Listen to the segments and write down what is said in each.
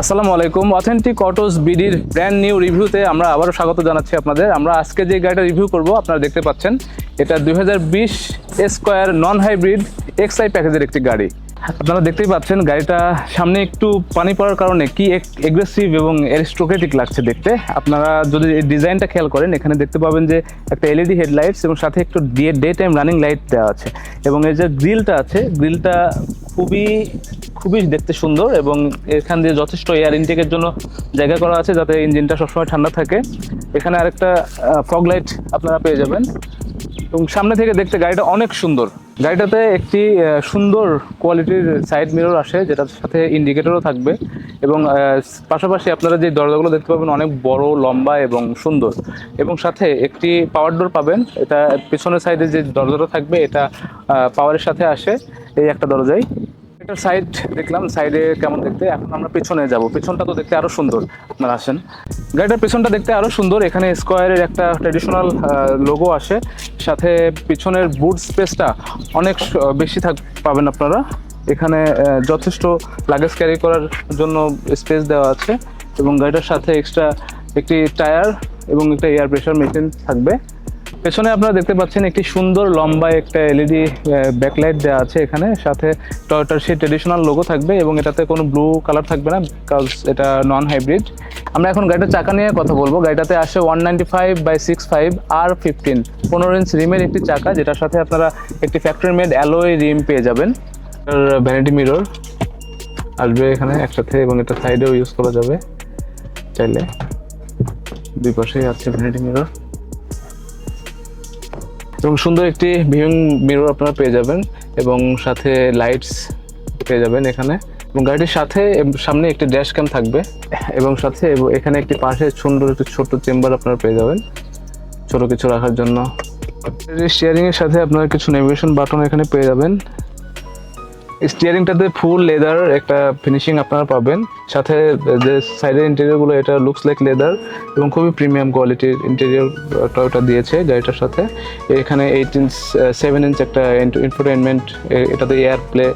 আসসালামু আলাইকুম। Authentic autos বিডির ব্র্যান্ড নিউ রিভিউতে আমরা আবারও স্বাগত জানাচ্ছি আপনাদের। আমরা আজকে যে গাড়িটা রিভিউ করব, আপনারা দেখতে পাচ্ছেন, এটা দুই হাজার বিশ স্কোয়ার নন হাইব্রিড এক্সআই প্যাকেজের একটি গাড়ি। আপনারা দেখতেই পাচ্ছেন, গাড়িটা সামনে একটু পানি পড়ার কারণে কি এগ্রেসিভ এবং অ্যারিস্টোক্রেটিক লাগছে দেখতে। আপনারা যদি এই ডিজাইনটা খেয়াল করেন, এখানে দেখতে পাবেন যে একটা এলইডি হেডলাইটস এবং সাথে একটু day daytime running light দেওয়া আছে। এবং এই যে গ্রিলটা আছে গ্রিলটা খুবই খুবই দেখতে সুন্দর এবং এখান দিয়ে যথেষ্ট এয়ার ইনটেকের জন্য জায়গা করা আছে যাতে ইঞ্জিনটা সবসময় ঠান্ডা থাকে। এখানে আরেকটা ফগ লাইট আপনারা পেয়ে যাবেন। এবং সামনে থেকে দেখতে গাড়িটা অনেক সুন্দর। গাড়িটাতে একটি সুন্দর কোয়ালিটির সাইড মিরর আসে, যেটার সাথে ইন্ডিকেটরও থাকবে। এবং পাশাপাশি আপনারা যে দরজাগুলো দেখতে পাবেন অনেক বড়, লম্বা এবং সুন্দর। এবং সাথে একটি পাওয়ার ডোর পাবেন। এটা পেছনের সাইডে যে দরজাটা থাকবে, এটা পাওয়ারের সাথে আসে। এই একটা দরজাই। এটার সাইড দেখলাম সাইডে কেমন দেখতে? এখন আমরা পেছনে যাব। পেছনটা তো দেখতে আরও সুন্দর। আপনারা আসেন। গাড়িটার পেছনটা দেখতে আরও সুন্দর। এখানে স্কোয়ারের একটা ট্রেডিশনাল লোগো আসে। সাথে পিছনের বুট স্পেসটা অনেক বেশি থাক, পাবেন আপনারা। এখানে যথেষ্ট লাগেজ ক্যারি করার জন্য স্পেস দেওয়া আছে। এবং গাড়িটার সাথে এক্সট্রা একটি টায়ার এবং একটা এয়ার প্রেশার মেশিন থাকবে। পেছনে আপনারা দেখতে পাচ্ছেন একটি সুন্দর লম্বা একটা এলইডি ব্যাকলাইট দেওয়া আছে এখানে। সাথে টয়টার সেই ট্রেডিশনাল লোগো থাকবে এবং এটাতে কোনো ব্লু কালার থাকবে না বিকজ এটা নন হাইব্রিড আমরা এখন গাড়িটার চাকা নিয়ে কথা বলব। গাড়িটাতে আসে one ninety five by six five R fifteen পনেরো ইঞ্চ রিমের একটি চাকা, যেটার সাথে আপনারা একটি ফ্যাক্টরি মেড অ্যালোয় রিম পেয়ে যাবেন। ভ্যানিটি মিরর আসবে এখানে একসাথে এবং এটা সাইডেও ইউজ করা যাবে চাইলে। দুই পাশেই আছে ভ্যানিটি মিরর এবং সুন্দর একটি ভিউইং মিরর আপনারা পেয়ে যাবেন এবং সাথে লাইটস পেয়ে যাবেন এখানে। এবং গাড়িটির সাথে সামনে একটি ড্যাশ ক্যাম থাকবে এবং সাথে এখানে একটি পাশে সুন্দর একটি ছোট চেম্বার আপনারা পেয়ে যাবেন ছোট কিছু রাখার জন্য। স্টিয়ারিংয়ের সাথে আপনারা কিছু নেভিগেশন বাটন এখানে পেয়ে যাবেন। স্টিয়ারিংটাতে ফুল লেদার একটা ফিনিশিং আপনারা পাবেন। সাথে যে সাইডের ইন্টেরিয়রগুলো এটা লুকস লাইক লেদার এবং খুবই প্রিমিয়াম কোয়ালিটির ইন্টেরিয়র টয়োটা দিয়েছে গাড়িটার সাথে। এখানে এইট ইঞ্চ সেভেন ইঞ্চ একটা ইনফোটেনমেন্ট এটাতে এয়ার প্লে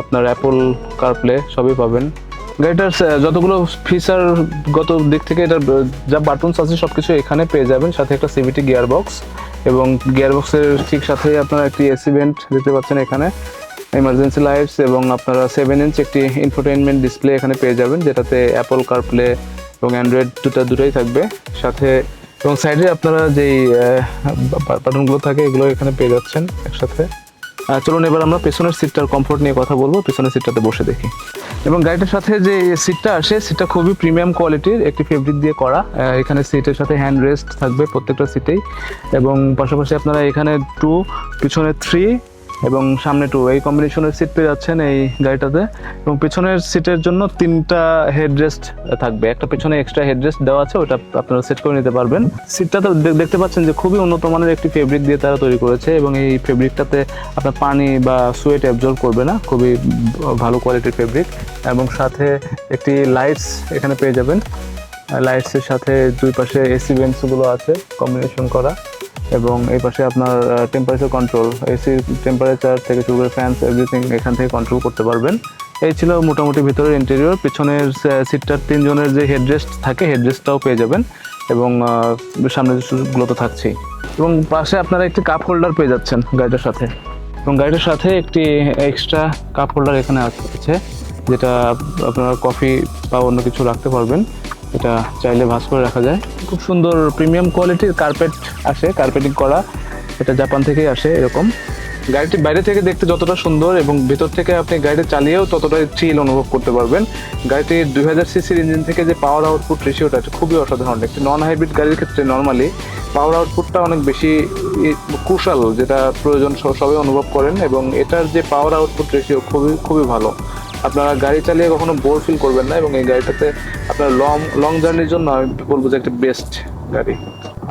আপনার অ্যাপল কার প্লে সবই পাবেন। গাড়িটার যতগুলো ফিচার গত দিক থেকে এটার যা বাটনস আছে সব কিছু এখানে পেয়ে যাবেন। সাথে একটা সিভিটি গিয়ার বক্স এবং গিয়ার বক্সের ঠিক সাথে আপনারা একটি এসি ভেন্ট দেখতে পাচ্ছেন এখানে। এমার্জেন্সি লাইটস এবং আপনারা সেভেন ইঞ্চ একটি ইনফোটেনমেন্ট ডিসপ্লে এখানে পেয়ে যাবেন, যেটাতে অ্যাপল কারপ্লে এবং অ্যান্ড্রয়েড দুটা দুটোই থাকবে। সাথে এবং সাইডে আপনারা যেই বাটনগুলো থাকে, এগুলো এখানে পেয়ে যাচ্ছেন একসাথে। চলুন এবার আমরা পেছনের সিটটার কমফোর্ট নিয়ে কথা বলব, পেছনের সিটটাতে বসে দেখি। এবং গাড়িটার সাথে যে সিটটা আসে সিটটা খুবই প্রিমিয়াম কোয়ালিটির একটি ফেব্রিক দিয়ে করা। এখানে সিটের সাথে হ্যান্ড রেস্ট থাকবে প্রত্যেকটা সিটেই এবং পাশাপাশি আপনারা এখানে টু পিছনে থ্রি এবং সামনে টু এই কম্বিনেশনের সিট পেয়ে যাচ্ছেন এই গাড়িটাতে। এবং পিছনের সিটের জন্য তিনটা হেডরেস্ট থাকবে। একটা পিছনে এক্সট্রা হেডরেস্ট দেওয়া আছে, ওটা আপনারা সেট করে নিতে পারবেন। সিটটা তো দেখতে পাচ্ছেন যে খুবই উন্নত মানের একটি ফেব্রিক দিয়ে তারা তৈরি করেছে এবং এই ফেব্রিকটাতে আপনার পানি বা সুয়েট অ্যাবজর্ব করবে না। খুবই ভালো কোয়ালিটির ফেব্রিক এবং সাথে একটি লাইটস এখানে পেয়ে যাবেন। লাইটসের সাথে দুই পাশে এসি ভেন্টসগুলো আছে কম্বিনেশন করা। এবং এই পাশে আপনার টেম্পারেচার কন্ট্রোল এসি টেম্পারেচার থেকে শুরু করে ফ্যান্স এভরিথিং এখান থেকে কন্ট্রোল করতে পারবেন। এই ছিল মোটামুটি ভিতরের ইন্টেরিয়র পিছনের সিটটার তিনজনের যে হেডরেস্ট থাকে হেডরেস্টটাও পেয়ে যাবেন এবং আহ, সামনেরগুলো তো থাকছেই এবং পাশে আপনারা একটি কাপ হোল্ডার পেয়ে যাচ্ছেন গাড়িটার সাথে। এবং গাড়িটার সাথে একটি এক্সট্রা কাপ হোল্ডার এখানে আছে যেটা আপনারা কফি বা অন্য কিছু রাখতে পারবেন। এটা চাইলে ভাঁজ করে রাখা যায়। খুব সুন্দর প্রিমিয়াম কোয়ালিটির কার্পেট আসে কার্পেটিং করা। এটা জাপান থেকেই আসে এরকম। গাড়িটি বাইরে থেকে দেখতে যতটা সুন্দর এবং ভেতর থেকে আপনি গাড়িটি চালিয়েও ততটাই চিল অনুভব করতে পারবেন। গাড়িটির দুই হাজার সিসির ইঞ্জিন থেকে যে পাওয়ার আউটপুট রেশিওটা আছে, খুবই অসাধারণ। একটি নন হাইব্রিড গাড়ির ক্ষেত্রে নর্মালি পাওয়ার আউটপুটটা অনেক বেশি ক্রুশাল যেটা প্রয়োজন সবাই অনুভব করেন এবং এটার যে পাওয়ার আউটপুট রেশিও খুবই খুবই ভালো। আপনারা গাড়ি চালিয়ে কখনো বোর ফিল করবেন না এবং এই গাড়িটাতে আপনার লং লং জার্নির জন্য আমি বলব যে একটা বেস্ট গাড়ি।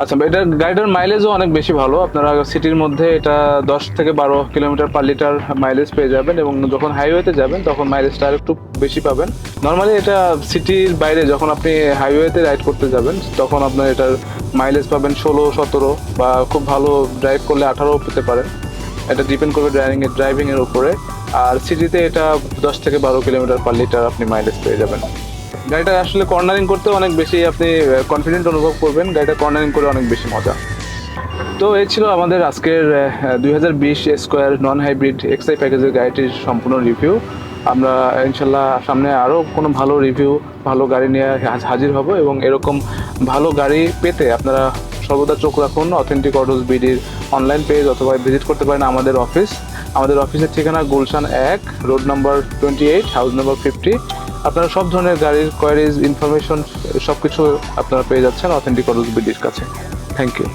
আচ্ছা এটার গাড়িটার মাইলেজও অনেক বেশি ভালো। আপনারা সিটির মধ্যে এটা দশ থেকে বারো কিলোমিটার পার লিটার মাইলেজ পেয়ে যাবেন এবং যখন হাইওয়েতে যাবেন, তখন মাইলেজটা আর একটু বেশি পাবেন। নর্মালি এটা সিটির বাইরে যখন আপনি হাইওয়েতে রাইড করতে যাবেন, তখন আপনার এটার মাইলেজ পাবেন ষোলো, সতেরো বা খুব ভালো ড্রাইভ করলে আঠারো পেতে পারেন। এটা ডিপেন্ড করবে ড্রাইভিং এর ড্রাইভিং এর উপরে। আর সিটিতে এটা দশ থেকে বারো কিলোমিটার পার লিটার আপনি মাইলেজ পেয়ে যাবেন। গাড়িটা আসলে কর্নারিং করতে অনেক বেশি আপনি কনফিডেন্ট অনুভব করবেন। গাড়িটা কর্নারিং করে অনেক বেশি মজা। তো এই ছিল আমাদের আজকের দুই হাজার বিশ স্কোয়ার নন হাইব্রিড এক্সআই প্যাকেজের গাড়িটির সম্পূর্ণ রিভিউ আমরা ইনশাল্লাহ সামনে আরও কোনো ভালো রিভিউ ভালো গাড়ি নিয়ে হাজির হব এবং এরকম ভালো গাড়ি পেতে আপনারা সর্বদা চোখ রাখুন অথেন্টিক অটোস বিডির অনলাইন পেজ অথবা ভিজিট করতে পারেন আমাদের অফিস আমাদের অফিসের ঠিকানা গুলশান এক road number twenty eight house number fifty আপনারা সব ধরনের গাড়ির কোয়ারিজ ইনফরমেশন সব কিছু আপনারা পেয়ে যাচ্ছেন অথেন্টিক অটোস বিডির কাছে। Thank you